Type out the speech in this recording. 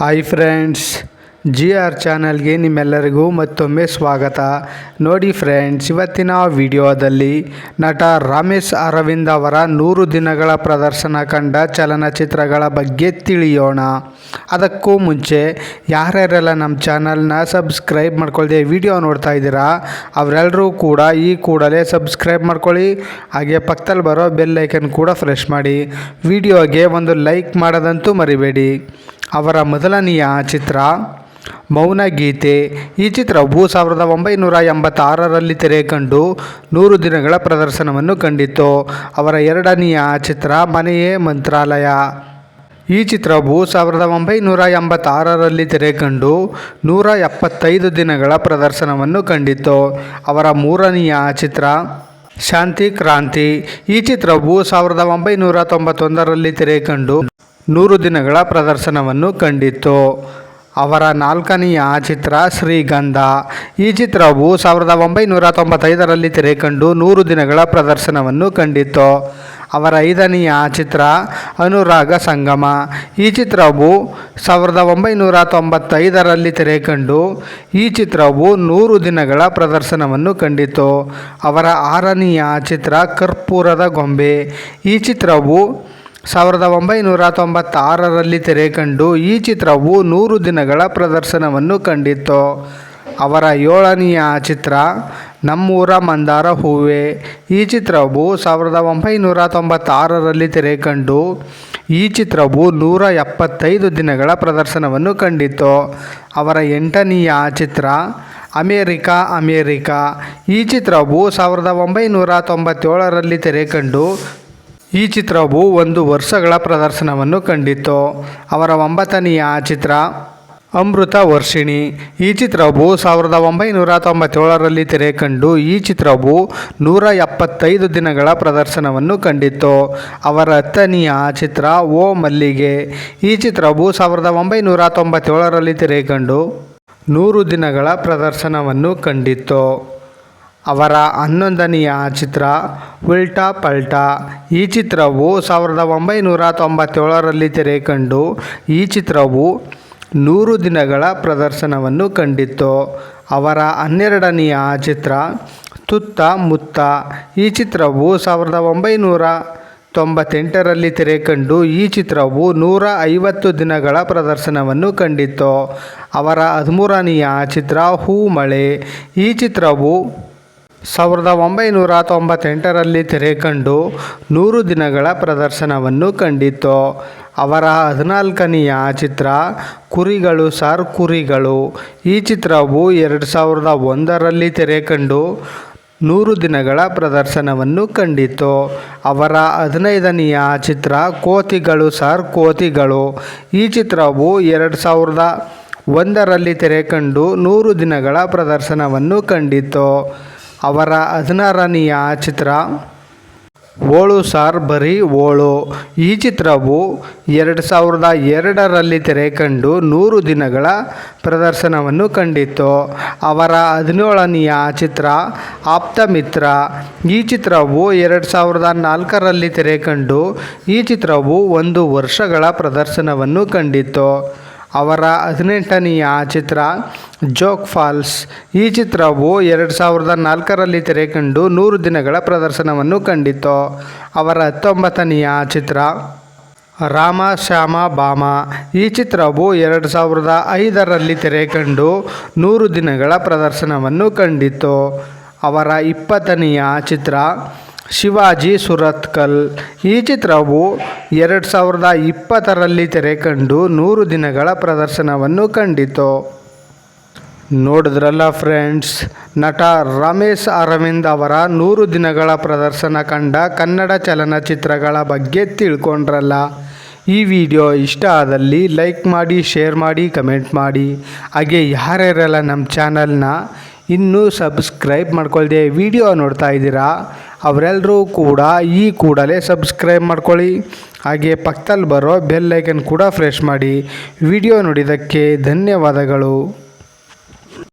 Hi friends G R ಚಾನಲ್ಗೆ ನಿಮ್ಮೆಲ್ಲರಿಗೂ ಮತ್ತೊಮ್ಮೆ ಸ್ವಾಗತ. ನೋಡಿ ಫ್ರೆಂಡ್ಸ್ ಇವತ್ತಿನ ವಿಡಿಯೋದಲ್ಲಿ ನಟ ರಾಮೇಶ್ ಅರವಿಂದ್ ಅವರ ನೂರು ದಿನಗಳ ಪ್ರದರ್ಶನ ಕಂಡ ಚಲನಚಿತ್ರಗಳ ಬಗ್ಗೆ ತಿಳಿಯೋಣ. ಅದಕ್ಕೂ ಮುಂಚೆ ಯಾರ್ಯಾರೆಲ್ಲ ನಮ್ಮ ಚಾನಲ್ನ ಸಬ್ಸ್ಕ್ರೈಬ್ ಮಾಡ್ಕೊಳ್ದೆ ವಿಡಿಯೋ ನೋಡ್ತಾ ಇದ್ದೀರಾ ಅವರೆಲ್ಲರೂ ಕೂಡ ಈ ಕೂಡಲೇ ಸಬ್ಸ್ಕ್ರೈಬ್ ಮಾಡ್ಕೊಳ್ಳಿ. ಹಾಗೆ ಪಕ್ಕದಲ್ಲಿ ಬರೋ ಬೆಲ್ ಐಕನ್ ಕೂಡ ಫ್ರೆಶ್ ಮಾಡಿ. ವಿಡಿಯೋಗೆ ಒಂದು ಲೈಕ್ ಮಾಡೋದಂತೂ ಮರಿಬೇಡಿ. ಅವರ ಮೊದಲನೆಯ ಚಿತ್ರ ಮೌನ ಗೀತೆ. ಈ ಚಿತ್ರವು ಸಾವಿರದ ಒಂಬೈನೂರ ಎಂಬತ್ತಾರರಲ್ಲಿ ತೆರೆ ಕಂಡು ನೂರು ದಿನಗಳ ಪ್ರದರ್ಶನವನ್ನು ಕಂಡಿತು ಅವರ ಎರಡನೆಯ ಚಿತ್ರ ಮನೆಯೇ ಮಂತ್ರಾಲಯ. ಈ ಚಿತ್ರವು ಸಾವಿರದ ಒಂಬೈನೂರ ಎಂಬತ್ತಾರರಲ್ಲಿ ತೆರೆ ಕಂಡು ನೂರ ಎಪ್ಪತ್ತೈದು ದಿನಗಳ ಪ್ರದರ್ಶನವನ್ನು ಕಂಡಿತು ಅವರ ಮೂರನೆಯ ಚಿತ್ರ ಶಾಂತಿ ಕ್ರಾಂತಿ. ಈ ಚಿತ್ರವು ಸಾವಿರದ ಒಂಬೈನೂರ ತೊಂಬತ್ತೊಂದರಲ್ಲಿ ತೆರೆ ಕಂಡು ನೂರು ದಿನಗಳ ಪ್ರದರ್ಶನವನ್ನು ಕಂಡಿತ್ತು. ಅವರ ನಾಲ್ಕನೆಯ ಚಿತ್ರ ಶ್ರೀಗಂಧ. ಈ ಚಿತ್ರವು ಸಾವಿರದ ಒಂಬೈನೂರ ತೊಂಬತ್ತೈದರಲ್ಲಿ ತೆರೆ ಕಂಡು ನೂರು ದಿನಗಳ ಪ್ರದರ್ಶನವನ್ನು ಕಂಡಿತ್ತು. ಅವರ ಐದನೆಯ ಚಿತ್ರ ಅನುರಾಗ ಸಂಗಮ. ಈ ಚಿತ್ರವು ಸಾವಿರದ ಒಂಬೈನೂರ ತೊಂಬತ್ತೈದರಲ್ಲಿ ತೆರೆ ಕಂಡು ಈ ಚಿತ್ರವು ನೂರು ದಿನಗಳ ಪ್ರದರ್ಶನವನ್ನು ಕಂಡಿತು ಅವರ ಆರನೆಯ ಚಿತ್ರ ಕರ್ಪೂರದ ಗೊಂಬೆ. ಈ ಚಿತ್ರವು ಸಾವಿರದ ಒಂಬೈನೂರ ತೊಂಬತ್ತಾರರಲ್ಲಿ ತೆರೆ ಕಂಡು ಈ ಚಿತ್ರವು ನೂರು ದಿನಗಳ ಪ್ರದರ್ಶನವನ್ನು ಕಂಡಿತ್ತು. ಅವರ ಏಳನೆಯ ಚಿತ್ರ, ನಮ್ಮೂರ ಮಂದಾರ ಹೂವೆ. ಈ ಚಿತ್ರವು ಸಾವಿರದ ಒಂಬೈನೂರ ತೊಂಬತ್ತಾರರಲ್ಲಿ ತೆರೆ ಕಂಡು ಈ ಚಿತ್ರವು ನೂರ ಎಪ್ಪತ್ತೈದು ದಿನಗಳ ಪ್ರದರ್ಶನವನ್ನು ಕಂಡಿತ್ತು. ಅವರ ಎಂಟನೆಯ ಚಿತ್ರ, ಅಮೇರಿಕಾ ಅಮೇರಿಕಾ. ಈ ಚಿತ್ರವು ಸಾವಿರದ ಒಂಬೈನೂರ ತೊಂಬತ್ತೇಳರಲ್ಲಿ ತೆರೆ ಕಂಡು ಈ ಚಿತ್ರವು ಒಂದು ವರ್ಷಗಳ ಪ್ರದರ್ಶನವನ್ನು ಕಂಡಿತು ಅವರ ಒಂಬತ್ತನೆಯ ಚಿತ್ರ, ಅಮೃತ ವರ್ಷಿಣಿ. ಈ ಚಿತ್ರವು ಸಾವಿರದ ಒಂಬೈನೂರ ತೊಂಬತ್ತೇಳರಲ್ಲಿ ತೆರೆ ಕಂಡು ಈ ಚಿತ್ರವು ನೂರ ಎಪ್ಪತ್ತೈದು ದಿನಗಳ ಪ್ರದರ್ಶನವನ್ನು ಕಂಡಿತ್ತು. ಅವರ ಹತ್ತನೆಯ ಚಿತ್ರ, ಓ ಮಲ್ಲಿಗೆ. ಈ ಚಿತ್ರವು ಸಾವಿರದ ಒಂಬೈನೂರ ತೊಂಬತ್ತೇಳರಲ್ಲಿ ತೆರೆ ಕಂಡು ನೂರು ದಿನಗಳ ಪ್ರದರ್ಶನವನ್ನು ಕಂಡಿತು ಅವರ ಹನ್ನೊಂದನೆಯ ಚಿತ್ರ ಉಲ್ಟಾ ಪಲ್ಟಾ. ಈ ಚಿತ್ರವು ಸಾವಿರದ ಒಂಬೈನೂರ ತೊಂಬತ್ತೇಳರಲ್ಲಿ ತೆರೆ ಕಂಡು ಈ ಚಿತ್ರವು ನೂರು ದಿನಗಳ ಪ್ರದರ್ಶನವನ್ನು ಕಂಡಿತ್ತು. ಅವರ ಹನ್ನೆರಡನೆಯ ಚಿತ್ರ ತುತ್ತ ಮುತ್ತ. ಈ ಚಿತ್ರವು ಸಾವಿರದ ಒಂಬೈನೂರ ತೊಂಬತ್ತೆಂಟರಲ್ಲಿ ತೆರೆ ಕಂಡು ಈ ಚಿತ್ರವು ನೂರ ಐವತ್ತು ದಿನಗಳ ಪ್ರದರ್ಶನವನ್ನು ಕಂಡಿತ್ತು. ಅವರ ಹದಿಮೂರನೆಯ ಚಿತ್ರ ಹೂ ಮಳೆ ಈ ಚಿತ್ರವು ಸಾವಿರದ ಒಂಬೈನೂರ ತೊಂಬತ್ತೆಂಟರಲ್ಲಿ ತೆರೆ ಕಂಡು ನೂರು ದಿನಗಳ ಪ್ರದರ್ಶನವನ್ನು ಕಂಡಿತು ಅವರ ಹದಿನಾಲ್ಕನೆಯ ಚಿತ್ರ, ಕುರಿಗಳು ಸಾರ್ ಕುರಿಗಳು. ಈ ಚಿತ್ರವು ಎರಡು ಸಾವಿರದ ಒಂದರಲ್ಲಿ ತೆರೆ ಕಂಡು ನೂರು ದಿನಗಳ ಪ್ರದರ್ಶನವನ್ನು ಕಂಡಿತು ಅವರ ಹದಿನೈದನೆಯ ಚಿತ್ರ, ಕೋತಿಗಳು ಸಾರ್ ಕೋತಿಗಳು. ಈ ಚಿತ್ರವು ಎರಡು ಸಾವಿರದ ಒಂದರಲ್ಲಿ ತೆರೆ ಕಂಡು ನೂರು ದಿನಗಳ ಪ್ರದರ್ಶನವನ್ನು ಕಂಡಿತು ಅವರ ಹದಿನಾರನೆಯ ಚಿತ್ರ. ಓಳು ಸಾರ್ ಬರೀ ಓಳು. ಈ ಚಿತ್ರವು ಎರಡು ಸಾವಿರದ ಎರಡರಲ್ಲಿ ತೆರೆ ಕಂಡು ನೂರು ದಿನಗಳ ಪ್ರದರ್ಶನವನ್ನು ಕಂಡಿತ್ತು. ಅವರ ಹದಿನೇಳನೆಯ ಚಿತ್ರ ಆಪ್ತ ಮಿತ್ರ ಈ ಚಿತ್ರವು ಎರಡು ಸಾವಿರದ ನಾಲ್ಕರಲ್ಲಿ ತೆರೆ ಕಂಡು ಈ ಚಿತ್ರವು ಒಂದು ವರ್ಷಗಳ ಪ್ರದರ್ಶನವನ್ನು ಕಂಡಿತು ಅವರ ಹದಿನೆಂಟನೆಯ ಚಿತ್ರ ಜೋಕ್ ಫಾಲ್ಸ್. ಈ ಚಿತ್ರವು ಎರಡು ಸಾವಿರದ ನಾಲ್ಕರಲ್ಲಿ ತೆರೆಕಂಡು ನೂರು ದಿನಗಳ ಪ್ರದರ್ಶನವನ್ನು ಕಂಡಿತು ಅವರ ಹತ್ತೊಂಬತ್ತನೆಯ ಚಿತ್ರ ರಾಮ ಶ್ಯಾಮ ಬಾಮ. ಈ ಚಿತ್ರವು ಎರಡು ಸಾವಿರದ ಐದರಲ್ಲಿ ತೆರೆಕಂಡು ನೂರು ದಿನಗಳ ಪ್ರದರ್ಶನವನ್ನು ಕಂಡಿತು ಅವರ ಇಪ್ಪತ್ತನೆಯ ಚಿತ್ರ ಶಿವಾಜಿ ಸುರತ್ಕಲ್ ಈ ಚಿತ್ರವು ಎರಡು ಸಾವಿರದ ಇಪ್ಪತ್ತರಲ್ಲಿ ತೆರೆ ಕಂಡು ನೂರು ದಿನಗಳ ಪ್ರದರ್ಶನವನ್ನು ಕಂಡಿತು. ನೋಡಿದ್ರಲ್ಲ ಫ್ರೆಂಡ್ಸ್, ನಟ ರಮೇಶ್ ಅರವಿಂದ್ ಅವರ ನೂರು ದಿನಗಳ ಪ್ರದರ್ಶನ ಕಂಡ ಕನ್ನಡ ಚಲನಚಿತ್ರಗಳ ಬಗ್ಗೆ ತಿಳ್ಕೊಂಡ್ರಲ್ಲ. ಈ ವಿಡಿಯೋ ಇಷ್ಟ ಆದಲ್ಲಿ ಲೈಕ್ ಮಾಡಿ, ಶೇರ್ ಮಾಡಿ, ಕಮೆಂಟ್ ಮಾಡಿ. ಹಾಗೆ ಯಾರ್ಯಾರೆಲ್ಲ ನಮ್ಮ ಚಾನಲ್ನ ಇನ್ನೂ ಸಬ್ಸ್ಕ್ರೈಬ್ ಮಾಡ್ಕೊಳ್ದೆ ವಿಡಿಯೋ ನೋಡ್ತಾ ಇದ್ದೀರಾ? ಅವರೆಲ್ಲರೂ ಕೂಡ ಈ ಕೂಡಲೇ ಸಬ್ಸ್ಕ್ರೈಬ್ ಮಾಡ್ಕೊಳ್ಳಿ. ಹಾಗೆ ಪಕ್ಕದಲ್ಲಿ ಬರೋ ಬೆಲ್ ಐಕನ್ ಕೂಡ ಫ್ರೆಶ್ ಮಾಡಿ. ವಿಡಿಯೋ ನೋಡಿದ್ದಕ್ಕೆ ಧನ್ಯವಾದಗಳು.